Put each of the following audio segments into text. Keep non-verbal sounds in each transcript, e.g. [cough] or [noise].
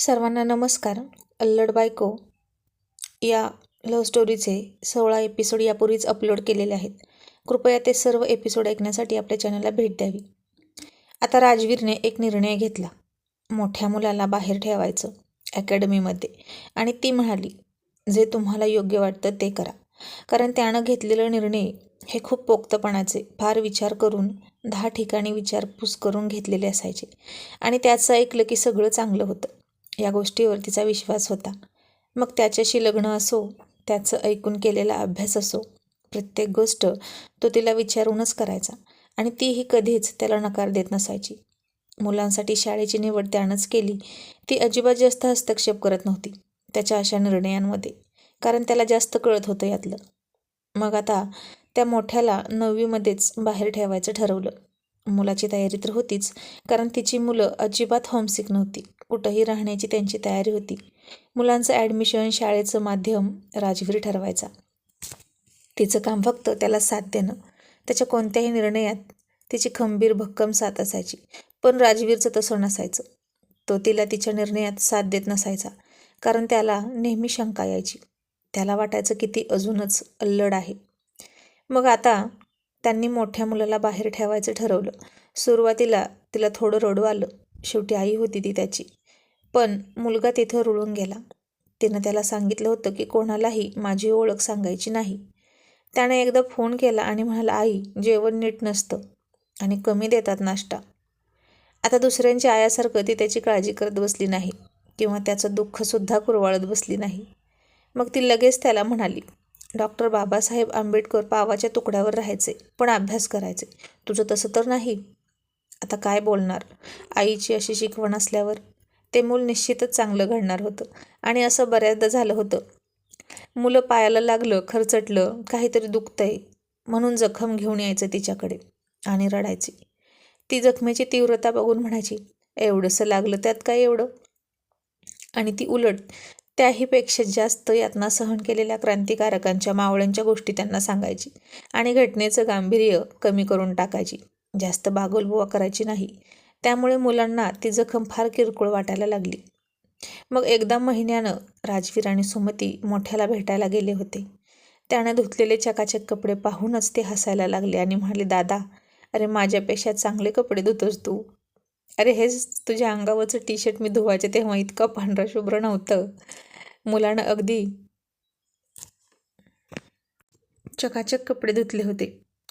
सर्वांना नमस्कार. अल्लड बायको या लव्ह स्टोरीचे सोळा एपिसोड यापूर्वीच अपलोड केलेले आहेत. कृपया ते सर्व एपिसोड ऐकण्यासाठी आपल्या चॅनलला भेट द्यावी. आता राजवीरने एक निर्णय घेतला. मोठ्या मुलाला बाहेर ठेवायचं अकॅडमीमध्ये आणि ती म्हणाली जे तुम्हाला योग्य वाटतं ते करा. कारण त्यानं घेतलेलं निर्णय हे खूप पोक्तपणाचे फार विचार करून दहा ठिकाणी विचारपूस करून घेतलेले असायचे. आणि त्याचं ऐकलं की सगळं चांगलं होतं. या गोष्टीवर तिचा विश्वास होता. मग त्याच्याशी लग्न असो त्याचं ऐकून केलेला अभ्यास असो प्रत्येक गोष्ट तो तिला विचारूनच करायचा आणि तीही कधीच त्याला नकार देत नसायची. मुलांसाठी शाळेची निवड त्यानंच केली. ती अजिबात जास्त हस्तक्षेप करत नव्हती त्याच्या अशा निर्णयांमध्ये कारण त्याला जास्त कळत होतं यातलं. मग आता त्या मोठ्याला नववीमध्येच बाहेर ठेवायचं ठरवलं. मुलाची तयारी तर होतीच कारण तिची मुलं अजिबात होमसिक नव्हती. कुठंही राहण्याची त्यांची तयारी होती. मुलांचं ॲडमिशन शाळेचं माध्यम राजवीर ठरवायचा. तिचं काम फक्त त्याला साथ देणं. त्याच्या कोणत्याही निर्णयात तिची खंबीर भक्कम साथ असायची. पण राजवीरचं तसं नसायचं. तो तिला तिच्या निर्णयात साथ देत नसायचा. कारण त्याला नेहमी शंका यायची. त्याला वाटायचं की ती अजूनच अल्लड आहे. मग आता त्यांनी मोठ्या मुलाला बाहेर ठेवायचं ठरवलं. सुरुवातीला तिला थोडं रडू आलं. शेवटी आई होती ती त्याची. पण मुलगा तिथं रुळून गेला. तिनं त्याला सांगितलं होतं की कोणालाही माझी ओळख सांगायची नाही. त्याने एकदा फोन केला आणि म्हणाला आई जेवण नीट नसतं आणि कमी देतात नाश्ता. आता दुसऱ्यांच्या आयासारखं ती त्याची काळजी करत बसली नाही किंवा त्याचं दुःखसुद्धा कुरवाळत बसली नाही. मग ती लगेच त्याला म्हणाली डॉक्टर बाबासाहेब आंबेडकर पावाच्या तुकड्यावर राहायचे पण अभ्यास करायचे. तुझं तसं तर नाही. आता काय बोलणार? आईची अशी शिकवण असल्यावर ते मूल निश्चितच चांगलं घडणार होतं. आणि असं बऱ्याचदा झालं होतं. मुलं पायाला लागलं खरचटलं काहीतरी दुखतंय म्हणून जखम घेऊन यायचं तिच्याकडे आणि रडायची. ती जखमेची तीव्रता बघून म्हणायची एवढंसं लागलं त्यात काय एवढं? आणि ती उलट त्याहीपेक्षा जास्त यातना सहन केलेल्या क्रांतिकारकांच्या मावळ्यांच्या गोष्टी त्यांना सांगायची आणि घटनेचं गांभीर्य कमी करून टाकायची. जास्त बागोलबुवा करायची नाही. त्यामुळे मुलांना ती जखम फार किरकोळ वाटायला लागली. मग एकदा महिन्यानं राजवीर आणि सुमती मोठ्याला भेटायला गेले होते. त्यानं धुतलेले चकाचक कपडे पाहूनच ते हसायला लागले आणि म्हणाले दादा अरे माझ्यापेक्षा चांगले कपडे धुतोस तू. अरे हेच तुझ्या अंगावरचं टी शर्ट मी धुवायचे तेव्हा इतकं पांढरं शुभ्र नव्हतं. मुलानं अगदी चकाचक कपडे धुतले होते.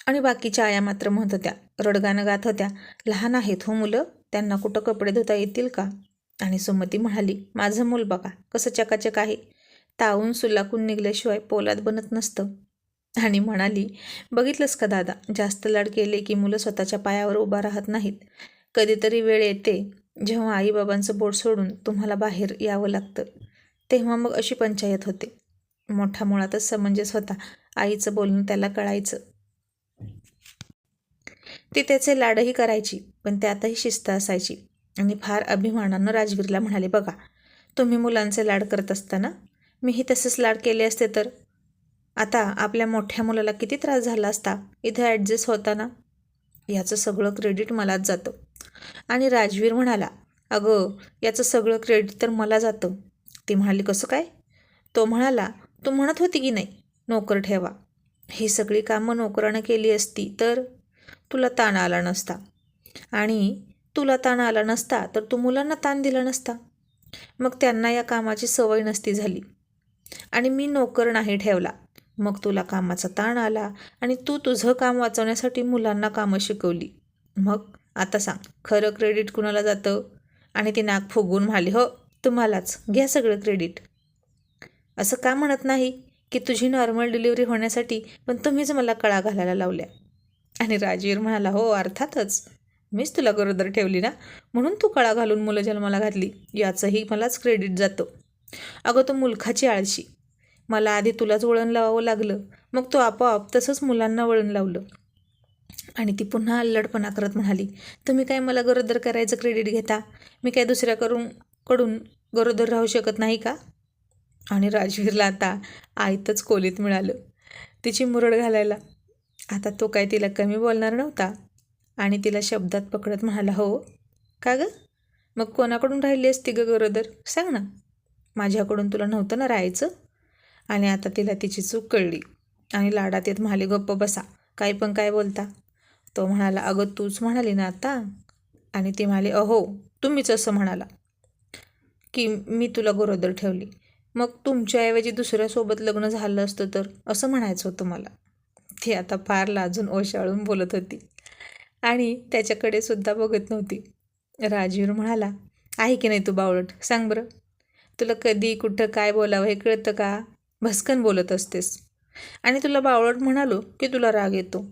आणि बाकीच्या आया मात्र म्हणत होत्या रडगाणं गात होत्या लहान आहेत हो मुलं त्यांना कुठं कपडे धुता येतील का? आणि सुमती म्हणाली माझं मूल बघा कसं चकाचक आहे. तावून सुलाकून निघल्याशिवाय पोलाद बनत नसतं. आणि म्हणाली बघितलंस का दादा जास्त लाड केले की मुलं स्वतःच्या पायावर उभा राहत नाहीत. कधीतरी वेळ येते जेव्हा आईबाबांचं बोट सोडून तुम्हाला बाहेर यावं लागतं. तेव्हा मग अशी पंचायत होते. मोठा मुळातच समंजस होता. आईचं बोलणं त्याला कळायचं. ती त्याचे लाडही करायची पण त्यातही शिस्त असायची. आणि फार अभिमानानं राजवीरला म्हणाले बघा तुम्ही मुलांचे लाड करत असताना मीही तसेच लाड केले असते तर? आता आपल्या मोठ्या मुलाला किती त्रास झाला असता? इथे ॲडजस्ट होताना? याचं सगळं क्रेडिट मलाच जातं. आणि राजवीर म्हणाला अगं याचं सगळं क्रेडिट तर मला जातं. ती म्हणाली कसं काय? तो म्हणाला तू म्हणत होती की नाही नोकर ठेवा. ही सगळी कामं नोकरानं केली असती तर तुला ताण आला नसता. आणि तुला ताण आला नसता तर तू मुलांना ताण दिला नसता. मग त्यांना या कामाची सवय नसती झाली. आणि मी नोकर नाही ठेवला. मग तुला कामाचा ताण आला आणि तू तुझं काम वाचवण्यासाठी मुलांना कामं शिकवली. मग आता सांग खरं क्रेडिट कुणाला जातं? आणि ती नाक फुगून म्हणाली हो तुम्हालाच. घ्या सगळं क्रेडिट असं का म्हणत नाही? की तुझी नॉर्मल डिलिव्हरी होण्यासाठी पण तुम्हीच मला कळा घालायला लावल्या. आणि राजवीर म्हणाला हो अर्थातच. मीच तुला गरोदर ठेवली ना? म्हणून तू कळा घालून मुलं जन्माला घातली. याचंही मलाच क्रेडिट जातं. अगं तो मुलखाची आळशी. मला आधी तुलाच वळण लावावं लागलं. मग तो आपोआप तसंच मुलांना वळण लावलं. आणि ती पुन्हा अल्लडपणा करत म्हणाली तुम्ही काय मला गरोदर करायचं क्रेडिट घेता? मी काय दुसऱ्याकडून कडून गरोदर राहू शकत नाही का? आणि राजवीरला आता आयतच कोलीत मिळालं. तिची मुरड घालायला आता तो काय तिला कमी बोलणार नव्हता आणि तिला शब्दात पकडत म्हणाला हो. का गं? मग कोणाकडून राहिली असती ग गरोदर? सांग ना. माझ्याकडून तुला नव्हतं ना राहायचं? आणि आता तिला तिची चूक कळली आणि लाडात येत म्हणाली गप्प बसा. काही पण काय बोलता. तो म्हणाला अगं तूच म्हणाली ना आता? आणि ती म्हणाली अहो तुम्हीच असं म्हणाला की मी तुला गरोदर ठेवली. मग तुमच्याऐवजी दुसऱ्यासोबत लग्न झालं असतं तर असं म्हणायचं होतं मला. ती आता फार लाजून ओशाळून बोलत होती. आणि त्याच्याकडे सुद्धा बघत नव्हती. राजवीर म्हणाला आहे की नाही तू बावळट? सांग बरं. तुला कधी कुठं काय बोलावं हे कळतं का? भस्कन बोलत असतेस. आणि तुला बावळट म्हणालो की तुला राग येतो.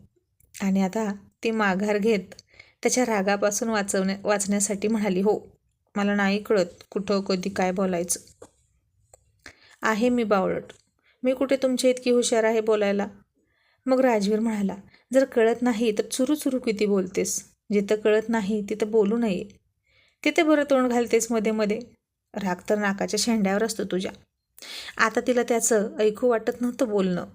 आणि आता ती माघार घेत त्याच्या रागापासून वाचवण्या वाचण्यासाठी म्हणाली हो मला नाही कळत कुठं कधी काय बोलायचं. आहे मी बावळट. मी कुठे तुमच्या इतकी हुशार आहे बोलायला? मग राजवीर म्हणाला जर कळत नाही तर चुरू चुरू किती बोलतेस? जिथं कळत नाही तिथं बोलू नये. तिथे बरं तोंड घालतेस मध्ये मध्ये. राग तर नाकाच्या शेंड्यावर असतो तुझ्या. आता तिला त्याचं ऐकू वाटत नव्हतं बोलणं.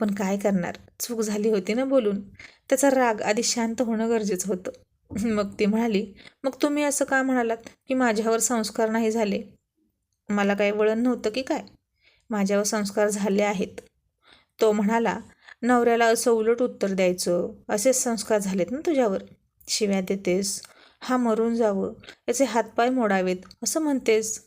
पण काय करणार? चूक झाली होती ना बोलून. त्याचा राग आधी शांत होणं गरजेचं होतं. [laughs] मग ती म्हणाली मग तुम्ही असं का म्हणालात की माझ्यावर संस्कार नाही झाले? मला काही वळण नव्हतं की काय? माझ्यावर संस्कार झाले आहेत. तो म्हणाला नवऱ्याला असं उलट उत्तर द्यायचं. असेच संस्कार झालेत ना तुझ्यावर? शिव्या देतेस. हा मरून जावं. याचे हातपाय मोडावेत. असं म्हणतेस?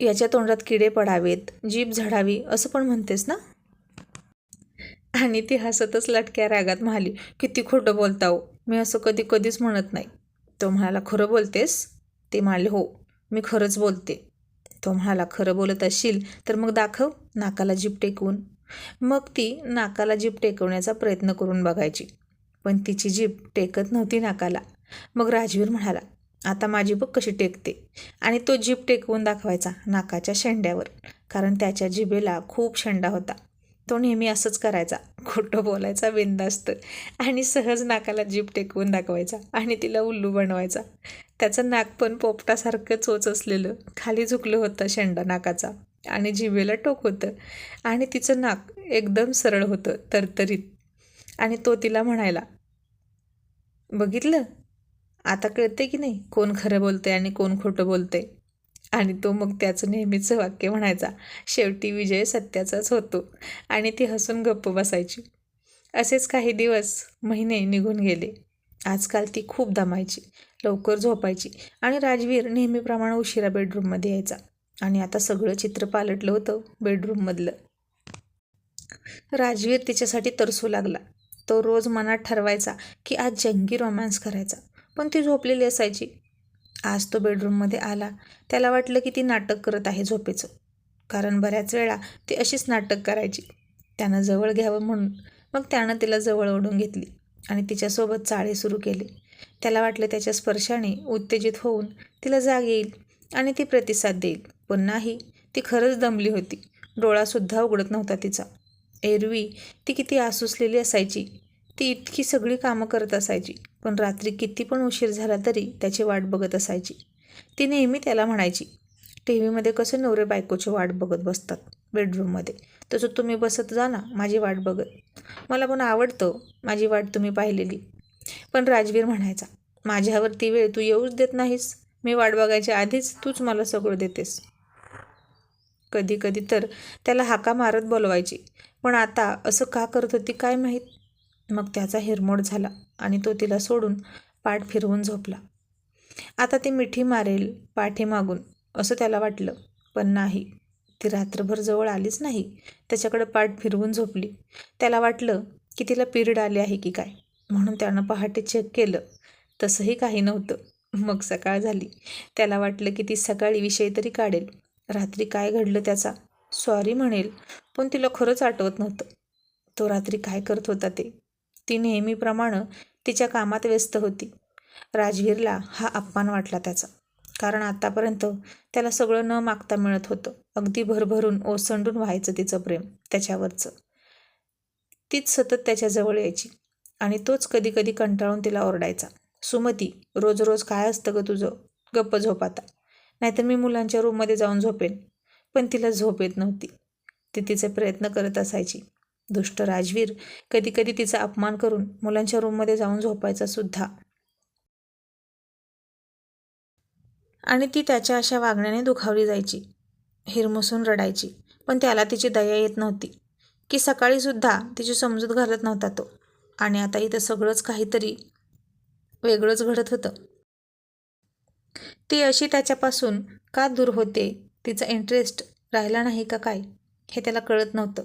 याच्या तोंडात किडे पडावेत. जीभ झाडावी. असं पण म्हणतेस ना? आणि ती हसतच लटक्या रागात म्हणाली किती खोटं बोलता मी असं कधी कधीच म्हणत नाही. तो म्हणाला खरं बोलतेस? ते म्हणाले हो. मी खरंच बोलते. तो म्हणाला खरं बोलत असशील तर मग दाखव. नाकाला जीप टेकवून. मग ती नाकाला जीप टेकवण्याचा प्रयत्न करून बघायची. पण तिची जीप टेकत नव्हती नाकाला. मग राजवीर म्हणाला आता माझी बघ कशी टेकते. आणि तो जीप टेकवून दाखवायचा नाकाच्या शेंड्यावर कारण त्याच्या जिभेला खूप शेंडा होता. तो नेहमी असंच करायचा खोटं बोलायचा बिंदास्त आणि सहज नाकाला जीप टेकवून दाखवायचा आणि तिला उल्लू बनवायचा. त्याचं नाक पण पोपटासारखं चोच असलेलं खाली झुकलं होतं शेंडा नाकाचा. आणि जिभेला टोक होतं. आणि तिचं नाक एकदम सरळ होतं तरतरीत. आणि तो तिला म्हणायला बघितलं? आता कळते की नाही कोण खरं बोलते आणि कोण खोटं बोलते आणि तो मग त्याचं नेहमीचं वाक्य म्हणायचा शेवटी विजय सत्याचाच होतो. आणि ती हसून गप्प बसायची. असेच काही दिवस महिने निघून गेले. आजकाल ती खूप दमायची लवकर झोपायची आणि राजवीर नेहमीप्रमाणे उशिरा बेडरूममध्ये यायचा. आणि आता सगळं चित्र पालटलं होतं बेडरूममधलं. राजवीर तिच्यासाठी तरसू लागला. तो रोज मनात ठरवायचा की आज जंगी रोमॅन्स करायचा पण ती झोपलेली असायची. आज तो बेडरूममध्ये आला त्याला वाटलं की ती नाटक करत आहे झोपेचं. कारण बऱ्याच वेळा ती अशीच नाटक करायची. त्यानं जवळ घ्यावं म्हणून मग त्यानं तिला जवळ ओढून घेतली आणि तिच्यासोबत चाळे सुरू केले. त्याला वाटलं त्याच्या स्पर्शाने उत्तेजित होऊन तिला जाग येईल आणि ती प्रतिसाद देईल. पण नाही ती खरंच दमली होती. डोळासुद्धा उघडत नव्हता तिचा. एरवी ती किती आसुसलेली असायची. ती इतकी सगळी कामं करत असायची. पण रात्री किती पण उशीर झाला तरी त्याची वाट बघत असायची. ती नेहमी त्याला म्हणायची टी व्हीमध्ये कसं नवरे बायकोची वाट बघत बसतात? बेडरूममध्ये. तसं तुम्ही बसत जा ना माझी वाट बघत. मला पण आवडतं माझी वाट तुम्ही पाहिलेली. पण राजवीर म्हणायचा माझ्यावरती वेळ तू येऊच देत नाहीस. मी वाट बघायच्या आधीच तूच मला सगळं देतेस. कधी कधी तर त्याला हाका मारत बोलवायची. पण आता असं का करत होती काय माहीत? मग त्याचा हिरमोड झाला आणि तो तिला सोडून पाठ फिरवून झोपला. आता ती मिठी मारेल पाठीमागून असं त्याला वाटलं. पण नाही. ती रात्रभर जवळ आलीच नाही. त्याच्याकडे पाठ फिरवून झोपली. त्याला वाटलं की तिला पिरियड आली आहे की काय? म्हणून त्यानं पहाटे चेक केलं. तसंही काही नव्हतं. मग सकाळ झाली. त्याला वाटलं की ती सकाळी विषय तरी काढेल. रात्री काय घडलं त्याचा? सॉरी म्हणेल पण तिला खरंच आठवत नव्हतं. तो रात्री काय करत होता ते? ती नेहमीप्रमाणे तिच्या कामात व्यस्त होती. राजवीरला हा अपमान वाटला त्याचा. कारण आतापर्यंत त्याला सगळं न मागता मिळत होतं. अगदी भरभरून ओसंडून व्हायचं तिचं प्रेम त्याच्यावरचं. तीच सतत त्याच्याजवळ यायची आणि तोच कधी कधी कंटाळून तिला ओरडायचा. सुमती रोज रोज काय असतं ग तुझं? गप्प झोप आता. नाहीतर मी मुलांच्या रूममध्ये जाऊन झोपेन. पण तिला झोप येत नव्हती. ती तिचे प्रयत्न करत असायची. दुष्ट राजवीर कधीकधी तिचा अपमान करून मुलांच्या रूममध्ये जाऊन झोपायचा सुद्धा. आणि ती त्याच्या अशा वागण्याने दुखावली जायची. हिरमुसून रडायची. पण त्याला तिची दया येत नव्हती. की सकाळीसुद्धा तिची समजूत घालत नव्हता तो. आणि आता इथं सगळंच काहीतरी वेगळंच घडत होतं. ती अशी त्याच्यापासून का दूर होते? तिचा इंटरेस्ट राहिला नाही का काय? हे त्याला कळत नव्हतं.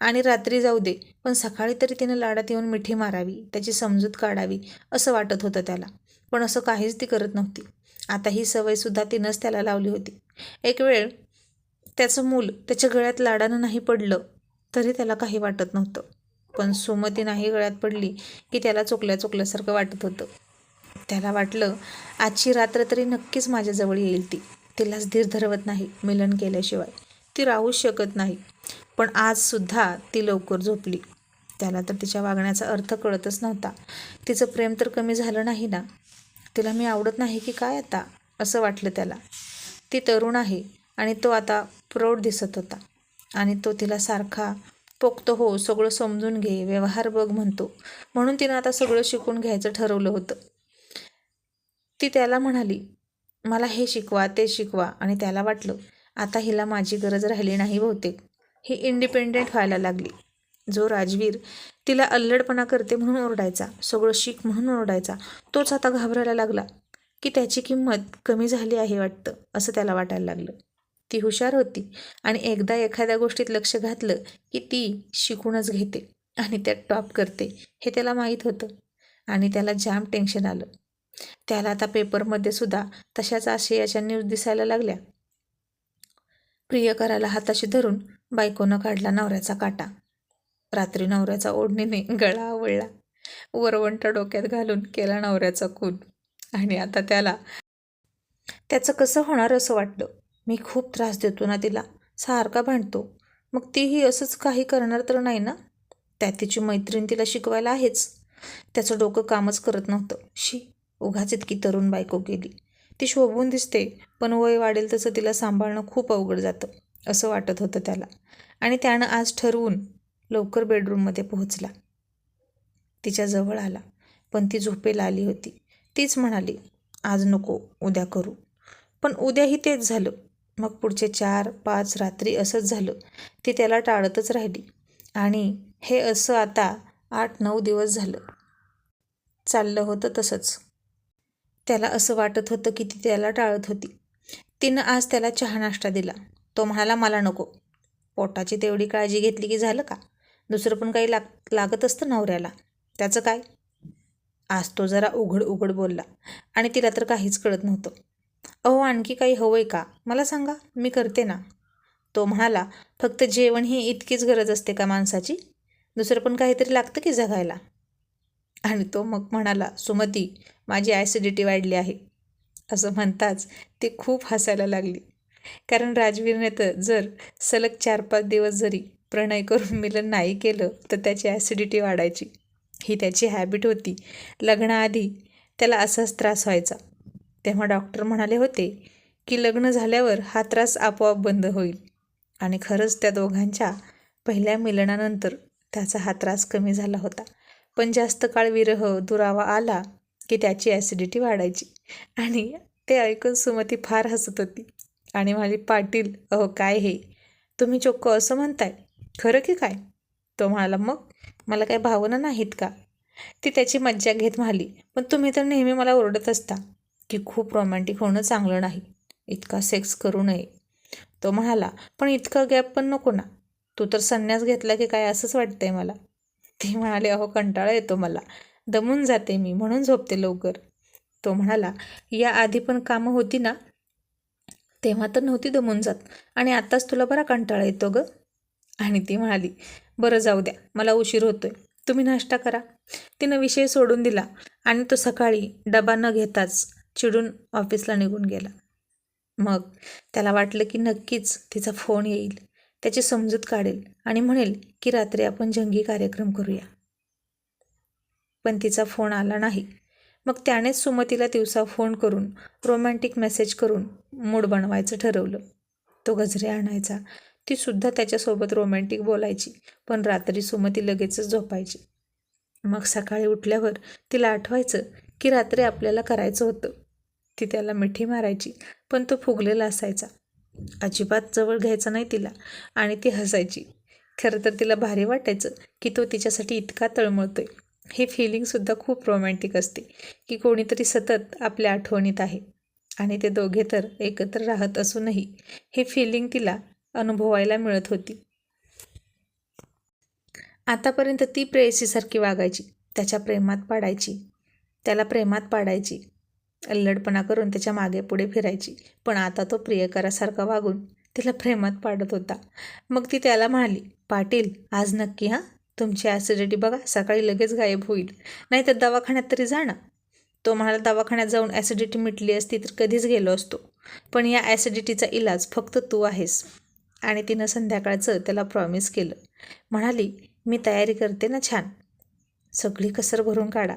आणि रात्री जाऊ दे पण सकाळी तरी तिनं लाडात येऊन मिठी मारावी त्याची समजूत काढावी असं वाटत होतं त्याला. पण असं काहीच ती करत नव्हती. आता ही सवयसुद्धा तिनंच त्याला लावली होती. एक वेळ त्याचं मूल त्याच्या गळ्यात लाडानं नाही पडलं तरी त्याला काही वाटत नव्हतं. पण सुमती नाही गळ्यात पडली की त्याला चुकल्या चुकल्यासारखं वाटत होतं. त्याला वाटलं आजची रात्र तरी नक्कीच माझ्याजवळ येईल ती. तिलाच धीर धरवत नाही मिलन केल्याशिवाय. ती राहूच शकत नाही. पण आजसुद्धा ती लवकर झोपली. त्याला तर तिच्या वागण्याचा अर्थ कळतच नव्हता. तिचं प्रेम तर कमी झालं नाही ना? तिला मी आवडत नाही की काय आता? असं वाटलं त्याला. ती तरुण आहे आणि तो आता प्रौढ दिसत होता. आणि तो तिला सारखा पोखतो हो सगळं समजून घे व्यवहार बघ म्हणतो. म्हणून तिनं आता सगळं शिकून घ्यायचं ठरवलं होतं. ती त्याला म्हणाली मला हे शिकवा ते शिकवा. आणि त्याला वाटलं आता हिला माझी गरज राहिली नाही बहुतेक. ही इंडिपेंडेंट व्हायला लागली. जो राजवीर तिला अल्लडपणा करते म्हणून ओरडायचा सगळं शिक म्हणून ओरडायचा तोच आता घाबरायला लागला की त्याची किंमत कमी झाली आहे वाटतं असं त्याला वाटायला लागलं. ती हुशार होती आणि एकदा एखाद्या गोष्टीत लक्ष घातलं की ती शिकूनच घेते आणि त्यात टॉप करते हे त्याला माहीत होतं. आणि त्याला जाम टेन्शन आलं. त्याला आता पेपरमध्ये सुद्धा तशाच आशयाच्या न्यूज दिसायला लागल्या. प्रियकराला हाताशी धरून बायकोनं काढला नवऱ्याचा काटा. रात्री नवऱ्याचा ओढणीने गळा आवळला. वरवंटा डोक्यात घालून केला नवऱ्याचा खून. आणि आता त्याला त्याचं कसं होणार असं वाटलं? मी खूप त्रास देतो ना तिला. सारखा भांडतो. मग तीही असंच काही करणार तर नाही ना? त्या तिची मैत्रीण तिला शिकवायला आहेच. त्याचं डोकं कामच करत नव्हतं. शी उघाच इतकी तरुण बायको गेली ती शोभून दिसते पण वय वाढेल तसं तिला सांभाळणं खूप अवघड जातं असं वाटत होतं त्याला. आणि त्यानं आज ठरवून लवकर बेडरूममध्ये पोहोचला. तिच्या जवळ आला पण ती झोपेला आली होती. तीच म्हणाली आज नको उद्या करू. पण उद्याही तेच झालं. मग पुढचे चार पाच रात्री असंच झालं. ती त्याला टाळतच राहिली. आणि हे असं आता आठ नऊ दिवस झालं. चाललं होतं तसंच. त्याला असं वाटत होतं की ती त्याला टाळत होती. तिनं आज त्याला चहा नाश्ता दिला. तो म्हणाला मला नको. पोटाची तेवढी काळजी घेतली की झालं का? दुसरं पण काही लाग लागत असतं नवऱ्याला. त्याचं काय? आज तो जरा उघड उघड बोलला आणि तिला तर काहीच कळत नव्हतं. अहो आणखी काही हवंय का? मला सांगा मी करते ना. तो म्हणाला फक्त जेवण ही इतकीच गरज असते का माणसाची? दुसरं पण काहीतरी लागतं की जगायला? आणि तो मग म्हणाला सुमती माझी ॲसिडिटी वाढली आहे. असं म्हणताच ती खूप हसायला लागली. कारण राजवीरने तर जर सलग चार पाच दिवस जरी प्रणय करून मिलन नाही केलं तर त्याची ॲसिडिटी वाढायची. ही त्याची हॅबिट होती. लग्नाआधी त्याला असाच त्रास व्हायचा. तेव्हा डॉक्टर म्हणाले होते की लग्न झाल्यावर हा त्रास आपोआप बंद होईल. आणि खरंच त्या दोघांच्या पहिल्या मिलनानंतर त्याचा हा त्रास कमी झाला होता. पण जास्त काळ विरह दुरावा आला की त्याची ॲसिडिटी वाढायची. आणि ते ऐकून सुमती फार हसत होती. आणि माझी पाटील अहो काय हे? तुम्ही चोक्क असं म्हणताय. खरं की काय? तो म्हणाला मग? मला काय भावना नाहीत का? ती त्याची मज्जा घेत म्हणाली पण तुम्ही तर नेहमी मला ओरडत असता की खूप रोमॅन्टिक होणं चांगलं नाही. इतका सेक्स करू नये. तो म्हणाला पण इतका गॅप पण नको ना. तू तर संन्यास घेतला की काय असंच वाटतंय मला. ती म्हणाले अहो कंटाळा येतो मला. दमून जाते मी म्हणून झोपते लवकर. तो म्हणाला या आधी पण कामं होती ना? तेव्हा तर नव्हती दमून जात. आणि आत्ताच तुला बरा कंटाळा येतो ग. आणि ती म्हणाली बरं जाऊ द्या. मला उशीर होतोय. तुम्ही नाश्ता करा. तिनं विषय सोडून दिला आणि तो सकाळी डबा न घेताच चिडून ऑफिसला निघून गेला. मग त्याला वाटलं की नक्कीच तिचा फोन येईल. त्याची समजूत काढेल आणि म्हणेल की रात्री आपण जंगी कार्यक्रम करूया. पण तिचा फोन आला नाही. मग त्यानेच सुमतीला दिवसा फोन करून रोमॅन्टिक मेसेज करून मूड बनवायचं ठरवलं. तो गजरे आणायचा. ती सुद्धा त्याच्यासोबत रोमॅन्टिक बोलायची पण रात्री सुमती लगेचच झोपायची. मग सकाळी उठल्यावर तिला आठवायचं की रात्री आपल्याला करायचं होतं. ती त्याला मिठी मारायची पण तो फुगलेला असायचा. अजिबात जवळ घ्यायचा नाही तिला आणि ती हसायची. खरं तर तिला भारी वाटायचं की तो तिच्यासाठी इतका तळमळतोय. हे फिलिंगसुद्धा खूप रोमॅन्टिक असते की कोणीतरी सतत आपल्या आठवणीत आहे आणि ते दोघे तर एकत्र राहत असूनही हे फिलिंग तिला अनुभवायला मिळत होती. आतापर्यंत ती प्रेयसीसारखी वागायची त्याच्या प्रेमात पाडायची त्याला प्रेमात पाडायची. अल्लडपणा करून त्याच्यामागे पुढे फिरायची. पण आता तो प्रियकरासारखा वागून तिला प्रेमात पाडत होता. मग ती त्याला म्हणाली पाटील आज नक्की हां? तुमची ॲसिडिटी बघा सकाळी लगेच गायब होईल. नाही तर दवाखान्यात तरी जा ना. तो म्हणाला दवाखान्यात जाऊन ॲसिडिटी मिटली असती तर कधीच गेलो असतो. पण या ॲसिडिटीचा इलाज फक्त तू आहेस. आणि तिनं संध्याकाळचं त्याला प्रॉमिस केलं. म्हणाली मी तयारी करते ना छान. सगळी कसर भरून काढा.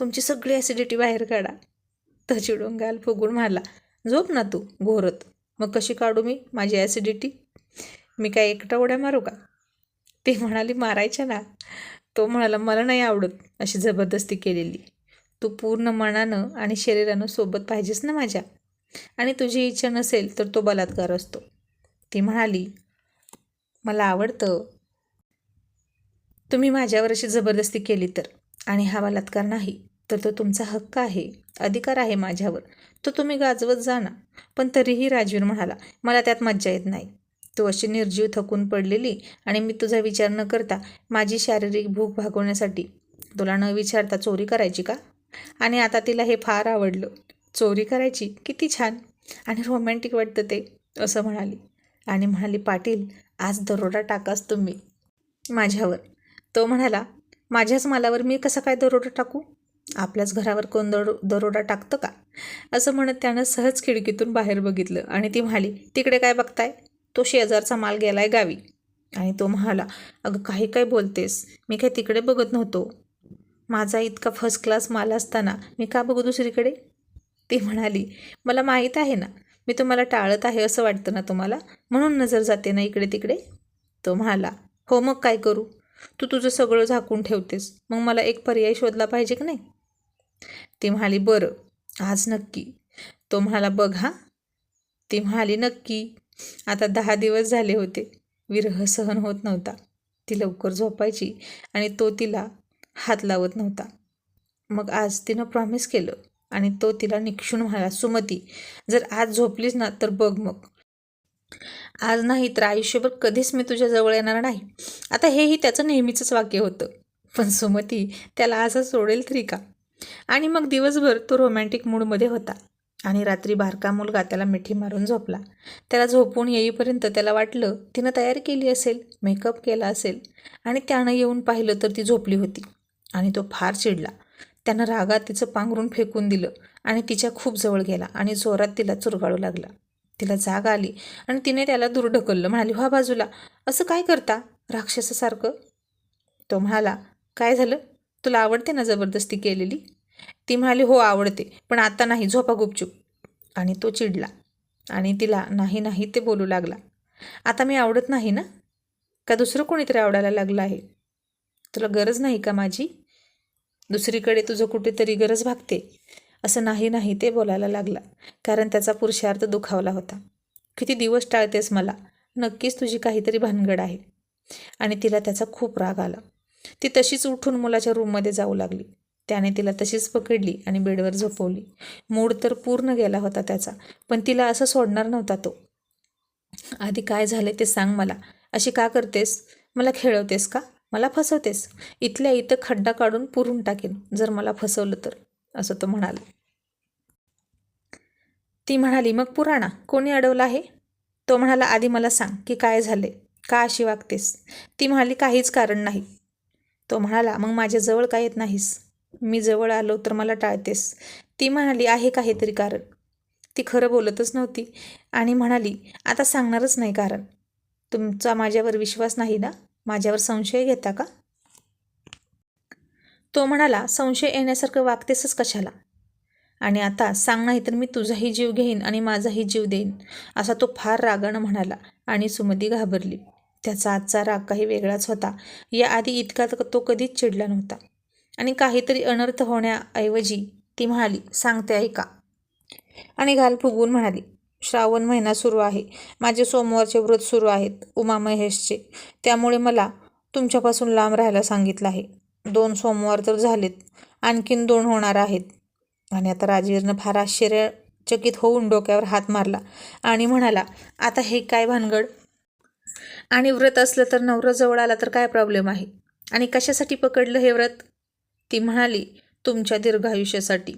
तुमची सगळी ॲसिडिटी बाहेर काढा. तर चिडून गाल फुगून म्हणाला झोप ना तू घोरत. मग कशी काढू मी माझी ॲसिडिटी मी काय एकटा उड्या मारू का? ती म्हणाली मारायच्या ना. तो म्हणाला मला नाही आवडत अशी जबरदस्ती केलेली. तू पूर्ण मनानं आणि शरीरानं सोबत पाहिजेस ना माझ्या. आणि तुझी इच्छा नसेल तर तो बलात्कार असतो. ती म्हणाली मला आवडतं. तुम्ही माझ्यावर अशी जबरदस्ती केली तर. आणि हा बलात्कार नाही. तर तो तुमचा हक्क आहे अधिकार आहे माझ्यावर. तो तुम्ही गाजवत जा ना. पण तरीही राजवीर म्हणाला मला त्यात मज्जा येत नाही. तू अशी निर्जीव थकून पडलेली आणि मी तुझा विचार न करता माझी शारीरिक भूक भागवण्यासाठी तुला न विचारता चोरी करायची का? आणि आता तिला हे फार आवडलं. चोरी करायची? किती छान! आणि रोमॅन्टिक वाटतं ते असं म्हणाली. आणि म्हणाली पाटील आज दरोडा टाकाच तुम्ही माझ्यावर. तो म्हणाला माझ्याच मालावर मी कसा काय दरोडा टाकू? आपल्याच घरावर कोण दरो दरोडा टाकतं का? असं म्हणत त्यानं सहज खिडकीतून बाहेर बघितलं आणि ती म्हणाली तिकडे काय बघताय? तो शेजारचा माल गेलाय गावी. आणि तो म्हणाला अगं काही काय बोलतेस? मी काय तिकडे बघत नव्हतो. माझा इतका फर्स्ट क्लास माल असताना मी का बघू दुसरीकडे? ती म्हणाली मला माहीत आहे ना मी तुम्हाला टाळत आहे असं वाटतं ना तुम्हाला? म्हणून नजर जाते ना इकडे तिकडे? तो म्हणाला हो मग काय करू? तू तुझं सगळं झाकून ठेवतेस. मग मला एक पर्याय शोधला पाहिजे की नाही? ती म्हणाली बरं आज नक्की. तो म्हणाला बघ हा. ती म्हणाली नक्की. आता दहा दिवस झाले होते. विरह सहन होत नव्हता. ती लवकर झोपायची आणि तो तिला हात लावत नव्हता. मग आज तिनं प्रॉमिस केलं आणि तो तिला निक्षून म्हणाला सुमती जर आज झोपलीस ना तर बघ मग. आज नाही तर आयुष्यभर कधीच मी तुझ्याजवळ येणार नाही. आता हेही त्याचं नेहमीचंच वाक्य होतं. पण सुमती त्याला असं सोडेल तरी का? आणि मग दिवसभर तो रोमॅन्टिक मूडमध्ये होता. आणि रात्री बारका मुलगा त्याला मिठी मारून झोपला. त्याला झोपून येईपर्यंत त्याला वाटलं तिनं तयार केली असेल मेकअप केला असेल आणि त्यानं येऊन पाहिलं तर ती झोपली होती. आणि तो फार चिडला. त्यानं रागात तिचं पांघरून फेकून दिलं आणि तिच्या खूप जवळ गेला आणि जोरात तिला चुरगाळू लागला. तिला जाग आली आणि तिने त्याला दूर ढकललं. म्हणाली व्हा बाजूला असं काय करता? राक्षसासारखं? तो म्हणाला काय झालं? तुला आवडते ना जबरदस्ती केलेली? ती म्हणाली हो आवडते पण आता नाही झोपा गुपचूप. आणि तो चिडला आणि तिला नाही नाही ते बोलू लागला. आता मी आवडत नाही ना? का दुसरं कोणीतरी आवडायला लागलं आहे? तुला गरज नाही का माझी? दुसरीकडे तुझं कुठेतरी गरज भागते. असं नाही नाही ते बोलायला लागला कारण त्याचा पुरुषार्थ दुखावला होता. किती दिवस टाळतेस मला? नक्कीच तुझी काहीतरी भानगड आहे. आणि तिला त्याचा खूप राग आला. ती तशीच उठून मुलाच्या रूममध्ये जाऊ लागली. त्याने तिला तशीच पकडली आणि बेडवर झोपवली. मूड तर पूर्ण गेला होता त्याचा पण तिला असं सोडणार नव्हता तो. आधी काय झाले ते सांग मला. अशी का करतेस? मला खेळवतेस का? मला फसवतेस? इथल्या इथं खड्डा काढून पुरून टाकेन जर मला फसवलं तर असं तो म्हणाला. ती म्हणाली मग पुराणा कोणी अडवला आहे? तो म्हणाला आधी मला सांग की काय झाले का अशी वागतेस? ती म्हणाली काहीच कारण नाही. तो म्हणाला मग माझ्याजवळ काय येत नाहीस? मी जवळ आलो तर मला टाळतेस. ती म्हणाली आहे काहीतरी कारण. ती खरं बोलतच नव्हती आणि म्हणाली आता सांगणारच नाही कारण. तुमचा माझ्यावर विश्वास नाही ना? माझ्यावर संशय घेता का? तो म्हणाला संशय येण्यासारखं वागतेसच कशाला? आणि आता सांग नाही तर मी तुझाही जीव घेईन आणि माझाही जीव देईन असा तो फार रागानं म्हणाला आणि सुमती घाबरली. त्याचा आजचा राग काही वेगळाच होता. याआधी इतका तो कधीच चिडला नव्हता. आणि काहीतरी अनर्थ होण्याऐवजी ती म्हणाली सांगते ऐका आणि घाल फुगवून म्हणाली श्रावण महिना सुरू आहे. माझे सोमवारचे व्रत सुरू आहेत उमा महेशचे. त्यामुळे मला तुमच्यापासून लांब राहायला सांगितलं आहे. दोन सोमवार तर झालेत आणखीन दोन होणार आहेत. आणि आता राजवीरनं फार आश्चर्यचकित होऊन डोक्यावर हात मारला आणि म्हणाला आता हे काय भानगड? आणि व्रत असलं तर नवरा जवळ आला तर काय प्रॉब्लेम आहे? आणि कशासाठी पकडलं हे व्रत? ती म्हणाली तुमच्या दीर्घायुष्यासाठी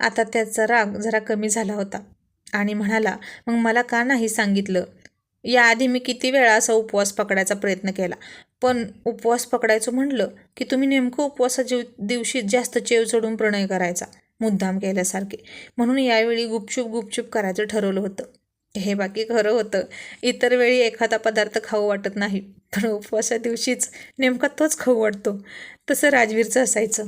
आता त्याचा राग जरा कमी झाला होता आणि म्हणाला मग मला का नाही सांगितलं? याआधी मी किती वेळा असा उपवास पकडायचा प्रयत्न केला पण उपवास पकडायचं म्हणलं की तुम्ही नेमकं उपवासाच्या दिवशी जास्त चेव चढून प्रणय करायचा मुद्दाम केल्यासारखे. म्हणून यावेळी गुपचूप गुपचूप करायचं ठरवलं होतं. हे बाकी खरं होतं. इतर वेळी एखादा पदार्थ खाऊ वाटत नाही पण उपवासा दिवशीच नेमका तोच खाऊ वाटतो. तसं राजवीरचं असायचं.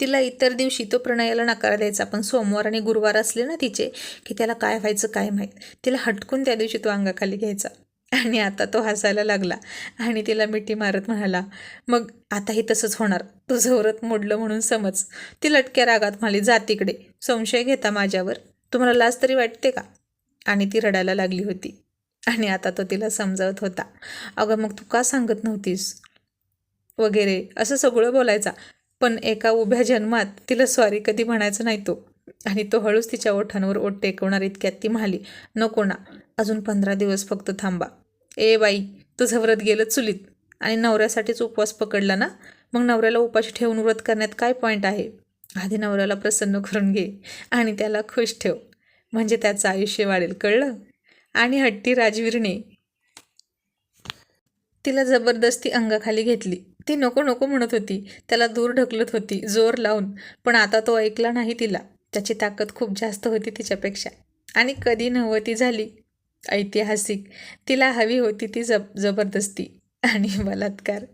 तिला इतर दिवशी तो प्रणयाला नकार द्यायचा पण सोमवार आणि गुरुवार असले ना तिचे की त्याला काय व्हायचं काय माहीत. तिला हटकून त्या दिवशी तो अंगाखाली घ्यायचा. आणि आता तो हसायला लागला आणि तिला मिठी मारत म्हणाला मग आताही तसंच होणार. तुझं व्रत मोडलं म्हणून समज. ती लटक्या रागात म्हणाली जा तिकडे. संशय घेता माझ्यावर. तुम्हाला लाज तरी वाटते का? आणि ती रडायला लागली होती. आणि आता तो तिला समजावत होता. अगं मग तू का सांगत नव्हतीस? वगैरे असं सगळं बोलायचा. पण एका उभ्या जन्मात तिला सॉरी कधी म्हणायचं नाही तो. आणि तो हळूच तिच्या ओठांवर ओठ टेकवणार इतक्यात ती म्हणाली नको ना अजून पंधरा दिवस फक्त थांबा. ए बाई तुझं व्रत गेलं चुलीत. आणि नवऱ्यासाठीच उपवास पकडला ना? मग नवऱ्याला उपाशी ठेवून व्रत करण्यात काय पॉईंट आहे? आधी नवऱ्याला प्रसन्न करून घे आणि त्याला खुश ठेव. म्हणजे त्याचं आयुष्य वाढेल कळलं? आणि हट्टी राजवीरने तिला जबरदस्ती अंगाखाली घेतली. ती नको नको म्हणत होती. त्याला दूर ढकलत होती जोर लावून. पण आता तो ऐकला नाही तिला. त्याची ताकद खूप जास्त होती तिच्यापेक्षा. आणि कधी नव्हती झाली? ऐतिहासिक. तिला हवी होती ती जब जबरदस्ती आणि बलात्कार.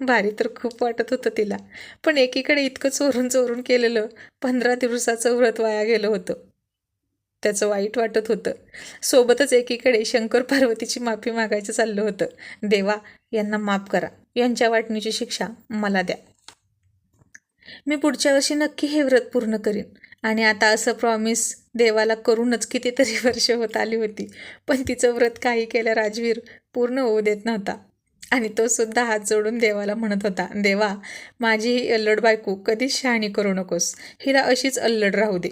भारी तर खूप वाटत होतं तिला. पण एकीकडे इतकं चोरून चोरून केलेलं पंधरा दिवसाचं व्रत वाया गेलं होतं. त्याचं वाईट वाटत होतं. सोबतच एकीकडे शंकर पार्वतीची माफी मागायचं चाललं होतं. देवा यांना माफ करा. यांच्या वाटणीची शिक्षा मला द्या. मी पुढच्या वर्षी नक्की हे व्रत पूर्ण करीन. आणि आता असं प्रॉमिस देवाला करूनच कितीतरी वर्ष होत आली होती. पण तिचं व्रत काही केलं राजवीर पूर्ण होऊ देत नव्हता. आणि तो सुद्धा हात जोडून देवाला म्हणत होता देवा माझी ही अल्लड बायको कधीच शहाणी करू नकोस. हिला अशीच अल्लड राहू दे.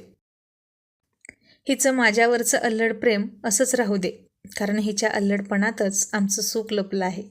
हिचं माझ्यावरचं अल्लड प्रेम असंच राहू दे कारण हिच्या अल्लडपणातच आमचं सुख लपलं आहे.